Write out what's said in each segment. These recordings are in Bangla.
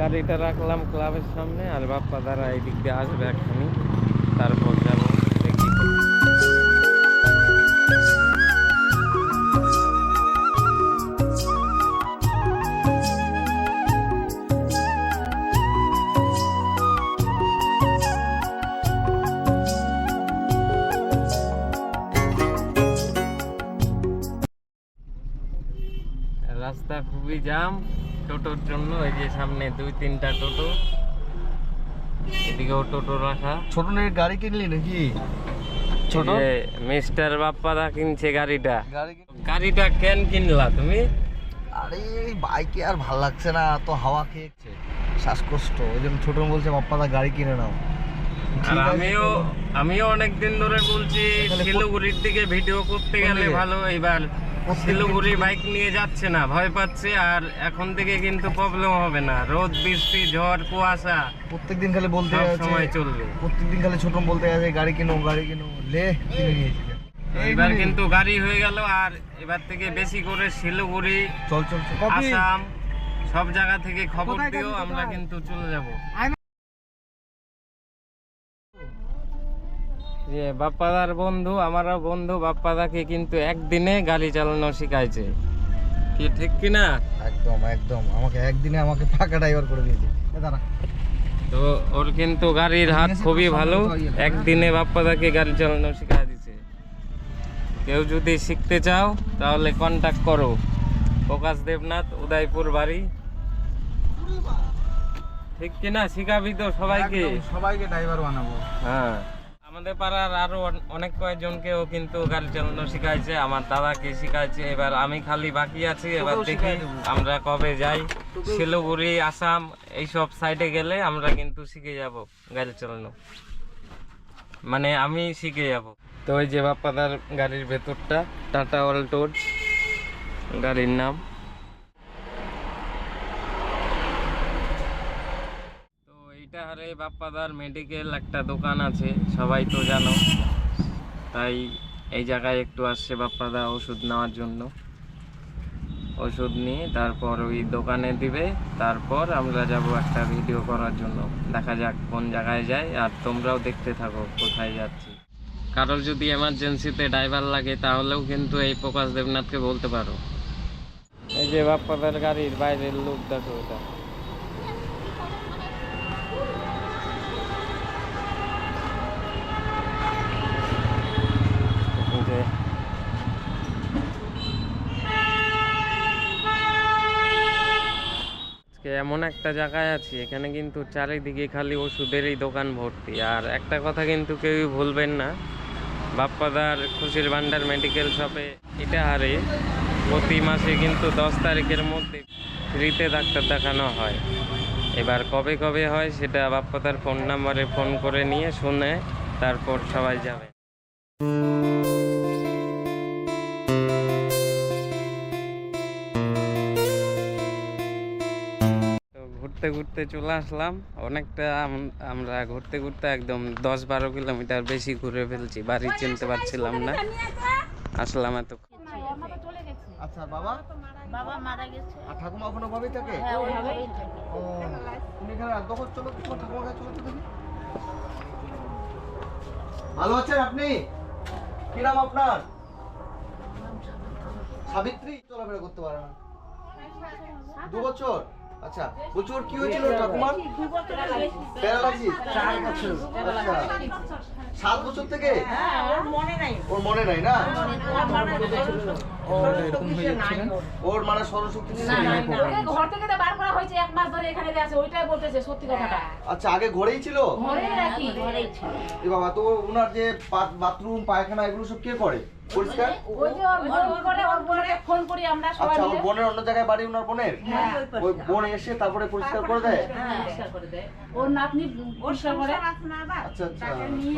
গাড়িটা রাখলাম ক্লাবের সামনে আর বাপ্পা দ্বারা এই দিক দিয়ে আসবে একখানি তারপর খুবই জাম। টোটোর জন্য এই যে সামনে দুই তিনটা টোটো। এদিকেও টোটো রাখা। ছোট নেই গাড়ি কিনলি নাকি? ছোট? মিস্টার বাপ্পাদা কিনছে গাড়িটা। গাড়িটা কেন কিনলা তুমি? আরে বাইকে আর ভালো লাগছে না তো হাওয়া খেয়েছে। শ্বাসকষ্ট ওই জন্য ছোট বলছে বাপ্পাদা গাড়ি কিনে নাও। আর আমিও আমিও অনেকদিন ধরে বলছি শিলিগুড়ির দিকে ভিডিও করতে গেলে ভালো এবার শিলিগুড়ি বাইক নিয়ে যাচ্ছে না ভয় পাচ্ছে আর এখন থেকে কিন্তু প্রবলেম হবে না। রোদ বৃষ্টি ঝড় কুয়াশা প্রত্যেকদিন খালি বলতে সময় চলবে। প্রত্যেকদিন খালি ছোট বলতে আছে গাড়ি কিনো গাড়ি কিনো লে কিনে নিয়েছি এবার কিন্তু গাড়ি হয়ে গেল আর এবার থেকে বেশি করে শিলিগুড়ি চল চল চল। আসাম সব জায়গা থেকে খবর দিও আমরা কিন্তু চলে যাব। যে বাপ্পাদার বন্ধু আমারও বন্ধু বাপ্পাদাকে কিন্তু একদিনে গাড়ি চালানো শিখাইছে। কি ঠিক কি না? একদম একদম। আমাকে একদিনে আমাকে ফাঁকা ড্রাইভার করে দিয়েছে। দাঁড়া। তো ওর কিন্তু গাড়ির হাত খুবই ভালো। একদিনে বাপ্পাদাকে গাড়ি চালানো শিখাই দিছে। কেউ যদি শিখতে চাও তাহলে কন্টাক্ট করো। প্রকাশ দেবনাথ উদয়পুর বাড়ি। ঠিক কি না? শিখাবি তো সবাইকে। সবাইকে ড্রাইভার বানাবো। হ্যাঁ। আমাদের পাড়ার আরও অন- অনেক কয়েকজনকেও কিন্তু গাড়ি চালানো শিখাইছে আমার দাদাকে শিখাইছে। এবার আমি খালি বাকি আছি এবার দেখি আমরা কবে যাই। শিলিগুড়ি আসাম এইসব সাইডে গেলে আমরা কিন্তু শিখে যাব গাড়ি চালানো। মানে আমি শিখে যাব। তো ওই যে বাপ্পাদার গাড়ির ভেতরটা টাটা অল্টোজ গাড়ির নাম তো এইটা হারে বাপ্পাদার মেডিকেল একটা দোকান আছে, সবাই তো জানো। তাই এই জায়গায় একটু আসছে বাপ্পাদা ওষুধ নেওয়ার জন্য। ওষুধ নিয়ে তারপর ওই দোকানে দিবে, তারপর আমরা যাব একটা ভিডিও করার জন্য। দেখা যাক কোন জায়গায় যাই আর তোমরাও দেখতে থাকো কোথায় যাচ্ছি। কারোর যদি এমার্জেন্সিতে ড্রাইভার লাগে, তাহলেও কিন্তু এই প্রকাশ দেবনাথকে বলতে পারো। এই যে বাপ্পাদার গাড়ির বাইরের লোক দেখো এটা এই যে আজকে এমন একটা জায়গায় আছি, এখানে কিন্তু চারিদিকে খালি ওষুধেরই দোকান ভর্তি। আর একটা কথা কিন্তু কেউই ভুলবেন না, বাপ্পাদার খুশির ভান্ডার মেডিকেল শপে এটা হারে প্রতি মাসে কিন্তু দশ তারিখের মধ্যে ফ্রিতে ডাক্তার দেখানো হয়। এবার কবে কবে হয় সেটা বাপ্পাদার ফোন নাম্বারে ফোন করে নিয়ে শুনে তারপর সবাই যাবে। ঘুরতে ঘুরতে চলে আসলাম। অনেকটা আমরা ঘুরতে ঘুরতে একদম দশ বারো কিলোমিটার বেশি ঘুরে ফেলছি বাড়ি চিনতে পারছিলাম না। আসলাম এত আচ্ছা বাবা? বাবা মারা গেছে। আর ঠাকুমা ওখানে ভাবেই থাকে? হ্যাঁ ওইভাবেই ও তুমি এখানে রাত দখল চলো তোমার ঠাকুমার কাছে চলো দেখি ভালো আছেন আপনি? কি নাম আপনার? সাবিত্রী? চলাফেরা করতে পারে না। দু বছর? আচ্ছা বলছি ওর কি হয়েছিল ঠাকুমার? প্যারালাইসিস আচ্ছা সাত বছর থেকে? ওর মনে নাই না? ওর মানে সরস্বতী ঘর থেকে তো বার করা হয়েছে এক মাস ধরে এখানে আছে ওইটাই বলতেছে সত্যি কথাটা। আচ্ছা আগে ঘরেই ছিল? ঘরে রাখি এ বাবা তো ওনার যে বাথরুম পায়খানা এগুলো সব কে করে? পরিষ্কার? ওই যে ওর বোন করে ওর বোনকে ফোন করি আমরা সবাই আচ্ছা ওর বোনের অন্য জায়গায় বাড়ি ওনার বোনের? হ্যাঁ। ওই বোন এসে তারপরে পরিষ্কার করে দেয়? হ্যাঁ, পরিষ্কার করে দেয়। ওর নাতনি পরিষ্কার করে। আচ্ছা আচ্ছা।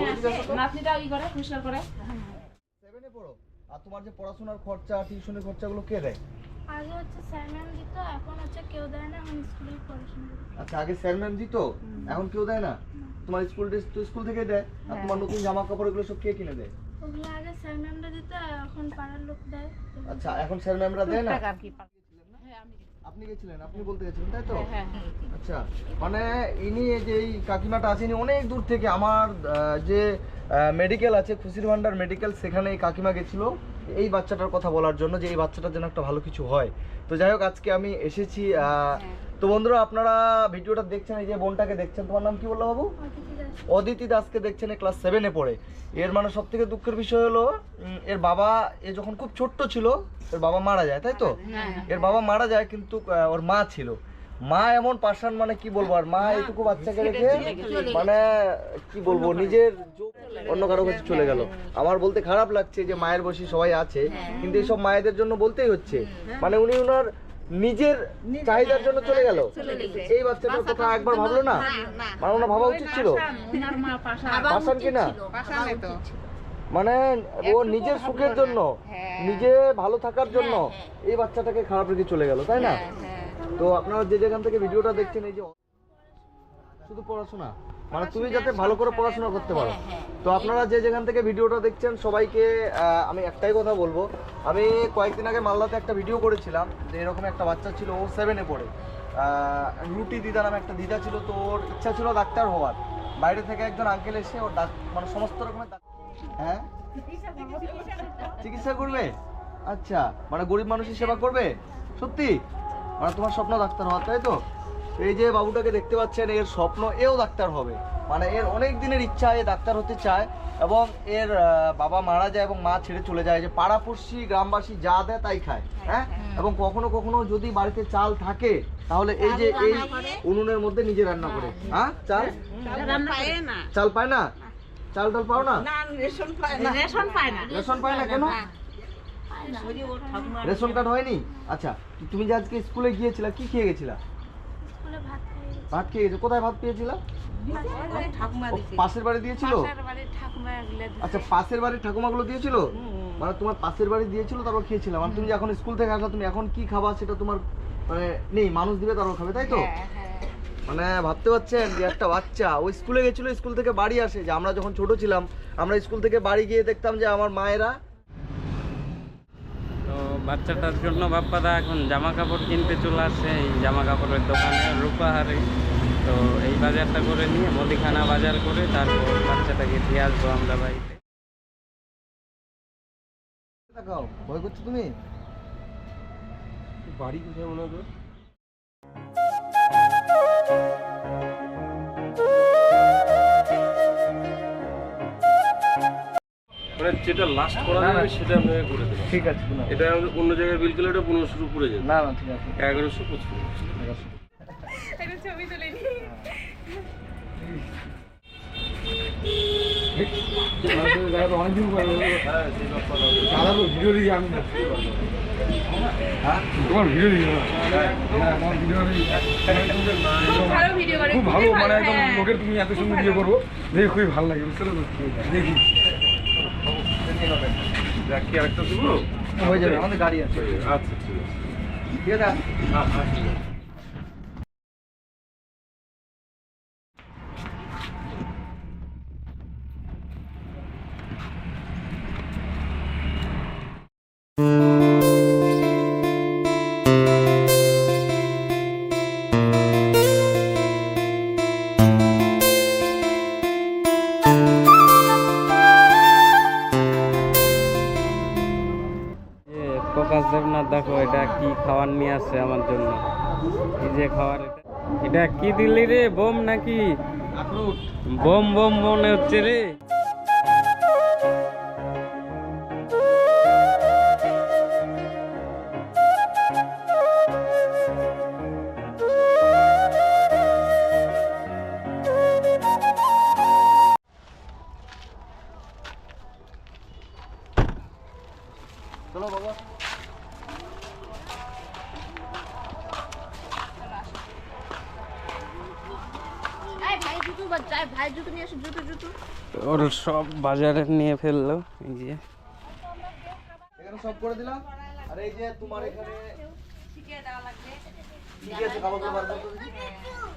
ওই জিজ্ঞাসা করো। নাতনিটা ই করে পরিষ্কার করে। সেভেনে পড়ো। আর তোমার যে পড়াশোনার খরচা টিউশনের খরচাগুলো কে দেয়? আগে হচ্ছে স্যার ম্যাম দিত এখন হচ্ছে কেউ দেয় না এখন স্কুলেই পড়াশোনা আচ্ছা আগে স্যার ম্যাম দিত এখন কেউ দেয় না? তোমার স্কুল ড্রেস তো স্কুল থেকে দেয়। আর তোমার নতুন জামা কাপড় এগুলো সব কে কিনে দেয়? ওগুলো আগে স্যার ম্যামরা দিত এখন পাড়ার লোক দেয়। আচ্ছা এখন স্যার ম্যামরা দেয় না? আপনি গেছিলেন আপনি বলতে গেছিলেন তাই তো? আচ্ছা মানে ইনি এই যে এই কাকিমাটা অনেক দূর থেকে আমার যে মেডিকেল আছে খুশির ভান্ডার মেডিকেল সেখানে এই কাকিমা গেছিল। এই বাচ্চাটার কথা বলার জন্য যে এই বাচ্চাটার যেন একটা ভালো কিছু হয়। তো যাই হোক আজকে আমি এসেছি তো বন্ধুরা আপনারা ভিডিওটা দেখছেন এই যে বোনটাকে দেখছেন তোমার নাম কি বলল বাবু? অদিতি দাসকে দেখছেন ক্লাস সেভেনে পড়ে। এর মানে সব থেকে দুঃখের বিষয় হলো এর বাবা এ যখন খুব ছোট্ট ছিল এর বাবা মারা যায় তাই তো? এর বাবা মারা যায় কিন্তু ওর মা ছিল। মা এমন পাশান মানে কি বলব আর মা এইটুকু বাচ্চাকে রেখে মানে কি বলব নিজের অন্য কারও কাছে চলে গেল। আমার বলতে খারাপ লাগছে যে মায়ের বসে সবাই আছে কিন্তু এইসব মায়েদের জন্য বলতেই হচ্ছে। মানে উনি ওনার নিজের চাহিদার জন্য চলে গেল? এই বাচ্চাটার কথা একবার ভাবলো না? মানে ওনার ভাবা উচিত ছিল? পাশান কি না মানে ও নিজের সুখের জন্য নিজে ভালো থাকার জন্য এই বাচ্চাটাকে খারাপ রেখে চলে গেল তাই না? তো আপনারা যে যেখান থেকে ভিডিওটা দেখছেন এই যে শুধু পড়াশোনা? মানে তুমি যাতে ভালো করে পড়াশোনা করতে পারো। তো আপনারা যে যেখান থেকে ভিডিওটা দেখছেন সবাইকে আমি একটাই কথা বলব। আমি কয়েকদিন আগে মালদাতে একটা ভিডিও করেছিলাম যে এরকম একটা বাচ্চা ছিল ও সেভেনে পড়ে। রুটি দিদা নামে একটা দিদা ছিল তো ওর ইচ্ছা ছিল ডাক্তার হওয়ার। বাইরে থেকে একজন আঙ্কেল এসে ওর ডাক মানে সমস্ত রকমের হ্যাঁ? চিকিৎসা করবে? আচ্ছা মানে গরিব মানুষের সেবা করবে? সত্যি? মানে তোমার স্বপ্ন ডাক্তার হওয়ার তাই তো? এই যে বাবুটাকে দেখতে পাচ্ছেন এর স্বপ্ন এও ডাক্তার হবে। মানে এর অনেক দিনের ইচ্ছা এ ডাক্তার হতে চায় এবং এর বাবা মারা যায় এবং মা ছেড়ে চলে যায়। যে পাড়াপড়শি গ্রামবাসী যা দেয় তাই খায় হ্যাঁ? এবং কখনো কখনো যদি বাড়িতে চাল থাকে তাহলে এই যে এই উনুনের মধ্যে নিজে রান্না করে হ্যাঁ? চাল? চাল পায় না। চাল টাল পাও না? রেশন পায় না। রেশন পায় না। কেন? রেশন কার্ড হয়নি? আচ্ছা তুমি যে আজকে স্কুলে গিয়েছিলা কি খেয়ে গেছিলা? স্কুলে ভাত খাই ভাত খেয়ে কোথায় ভাত পেয়েছিলা? পাশের বাড়ি। দিয়েছিল? আচ্ছা পাশের বাড়ির ঠাকুমাগুলো দিয়েছিল? মানে তোমার পাশের বাড়ি দিয়েছিল তারপর খেয়েছিলাম। মানে তুমি যে এখন স্কুল থেকে আসলা তুমি এখন কি খাবা সেটা তোমার মানে নেই মানুষ দিবে তারপর খাবে তাই তো? মানে ভাবতে পারছেন যে একটা বাচ্চা ওই স্কুলে গেছিল স্কুল থেকে বাড়ি আসে। যে আমরা যখন ছোট ছিলাম আমরা স্কুল থেকে বাড়ি গিয়ে দেখতাম যে আমার মায়েরা বাচ্চাটার জন্য বাপ্পাদা এখন জামা কাপড় কিনতে চলে আসছে এই জামা কাপড়ের দোকানে রূপাহারে। তো এই বাজারটা করে নিয়ে মুদিখানা বাজার করে তারপর বাচ্চাটাকে দিয়ে আসব আমরা বাড়িতে। তাকাও ভয় করছ তুমি? বাড়ি কোথায় মনে হয় যেটা লাস্ট করা। যাবে সেটা আপনাকে করে দেবো। ঠিক আছে এটা অন্য জায়গায় বিল করলে এটা পনেরোশো উপরে যাবে। না না ঠিক আছে। এগারোশো পঁচিশ। অনেকদিন পরে দাদা তো ভিডিও দিই আমি হ্যাঁ তোমার ভিডিও দিই হ্যাঁ আমার ভিডিও আমি ভালো ভিডিও করে খুব ভালো মানে একদম লোকের তুমি এত সুন্দর ইয়ে করব। দেখে খুবই ভালো লাগে বুঝতে দেখ। কি আরেকটা দেবো? হয়ে যাবে আমাদের গাড়ি আছে। আচ্ছা ঠিক আছে। ঠিক আছে। নিয়ে আসছে আমার জন্য। এই যে খাবার এটা। এটা কি দিলি রে? বোম নাকি? বোম বোম মনে হচ্ছে রে। এই ভাই জুতো ভাই জুতো নিয়ে আসো জুতো জুতো। ওর সব বাজারে নিয়ে ফেলল এই যে। এখানে সব করে দিলাম। আর এই যে তোমার এখানে।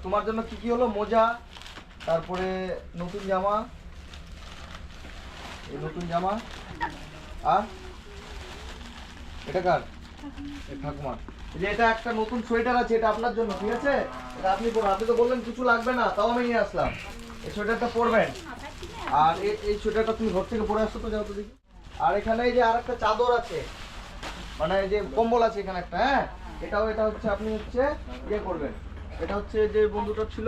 তোমার জন্য কি কি হলো? মোজা তারপরে নতুন জামা। এই নতুন জামা। আর? এটা কার? ঠাকুমার। যে এটা একটা নতুন সোয়েটার আছে, এটা আপনার জন্য, ঠিক আছে? এটা আপনি আপনি তো বললেন কিছু লাগবে না, তাও আমি নিয়ে আসলাম। এই সোয়েটারটা পরবেন। আর এই সোয়েটারটা তুমি ঘর থেকে পরে আসছো তো, যাও তো দেখি। আর এখানে এই যে আর একটা চাদর আছে মানে যে কম্বল আছে এখানে একটা হ্যাঁ? এটাও এটা হচ্ছে আপনি হচ্ছে ইয়ে করবেন। এটা হচ্ছে যে বন্ধুটা ছিল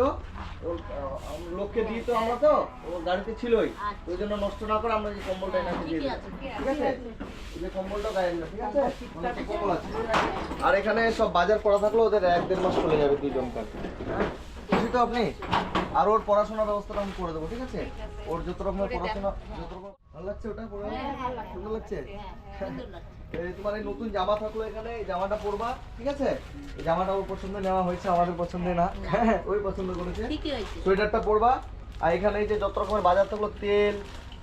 ওর লোককে দিয়ে তো আমরা তো ও গাড়িতে ছিলই। ওই জন্য নষ্ট না করে আমরা এই কম্বলটা এনাকে দিয়ে দিলাম। ঠিক আছে? এই যে কম্বলটা গায়ে দিলাম ঠিক আছে? ওর কম্বল আছে। আর এখানে সব বাজার করা থাকল ওদের এক দেড় মাস চলে যাবে দুইজনকার হ্যাঁ? খুশি তো আপনি? আর ওর পড়াশোনার ব্যবস্থাটা আমি করে দেবো ঠিক আছে? ওর যত রকমের পড়াশোনা যত রকম ভালো লাগছে ওটা পড়া সুন্দর লাগছে। এই তোমার এই নতুন জামা থাকল এখানে জামাটা পরবা ঠিক আছে? জামাটা ওর পছন্দ নেওয়া হয়েছে আমাদের পছন্দ না। হ্যাঁ ওই পছন্দ করেছে। সোয়েটারটা পরবা আর এখানে এই যে যত রকমের বাজার থাকল তেল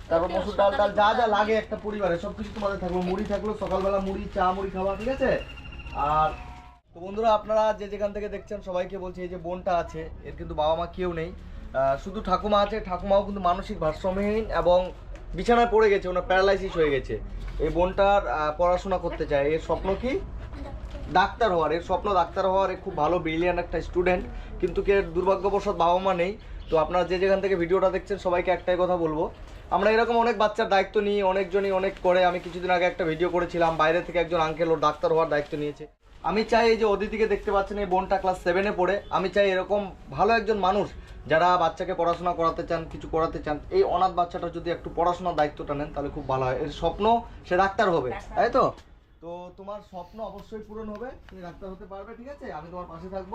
তারপর মসুর ডাল ডাল যা যা লাগে একটা পরিবারে সবকিছু তোমাদের থাকল। মুড়ি থাকল সকালবেলা মুড়ি চা মুড়ি খাওয়া ঠিক আছে? আর তো বন্ধুরা আপনারা যে যেখান থেকে দেখছেন সবাইকে বলছি এই যে বোনটা আছে এর কিন্তু বাবা মা কেউ নেই। শুধু ঠাকুমা আছে ঠাকুমাও কিন্তু মানসিক ভারসাম্যহীন এবং বিছানায় পড়ে গেছে, ওনার প্যারালাইসিস হয়ে গেছে। এই বোনটার পড়াশোনা করতে চায়। এর স্বপ্ন কি? ডাক্তার হওয়ার। এর স্বপ্ন ডাক্তার হওয়ার খুব ভালো ব্রিলিয়ান একটা স্টুডেন্ট কিন্তু কে দুর্ভাগ্যবশত বাবা মা নেই। তো আপনারা যে যেখান থেকে ভিডিওটা দেখছেন, সবাইকে একটাই কথা বলব। আমরা এরকম অনেক বাচ্চার দায়িত্ব নিই, অনেকজনই অনেক করে। আমি কিছুদিন আগে একটা ভিডিও করেছিলাম, বাইরে থেকে একজন আঙ্কেল ওর ডাক্তার হওয়ার দায়িত্ব নিয়েছে। আমি চাই এই যে অদিতিকে দেখতে পাচ্ছেন এই বোনটা ক্লাস সেভেনে পড়ে। আমি চাই এরকম ভালো একজন মানুষ যারা বাচ্চাকে পড়াশোনা করাতে চান কিছু করাতে চান এই অনাথ বাচ্চাটা যদি একটু পড়াশোনার দায়িত্বটা নেন তাহলে খুব ভালো হয়। এর স্বপ্ন সে ডাক্তার হবে তাই তো? তো তোমার স্বপ্ন অবশ্যই পূরণ হবে তুমি ডাক্তার হতে পারবে ঠিক আছে? আমি তোমার পাশে থাকব।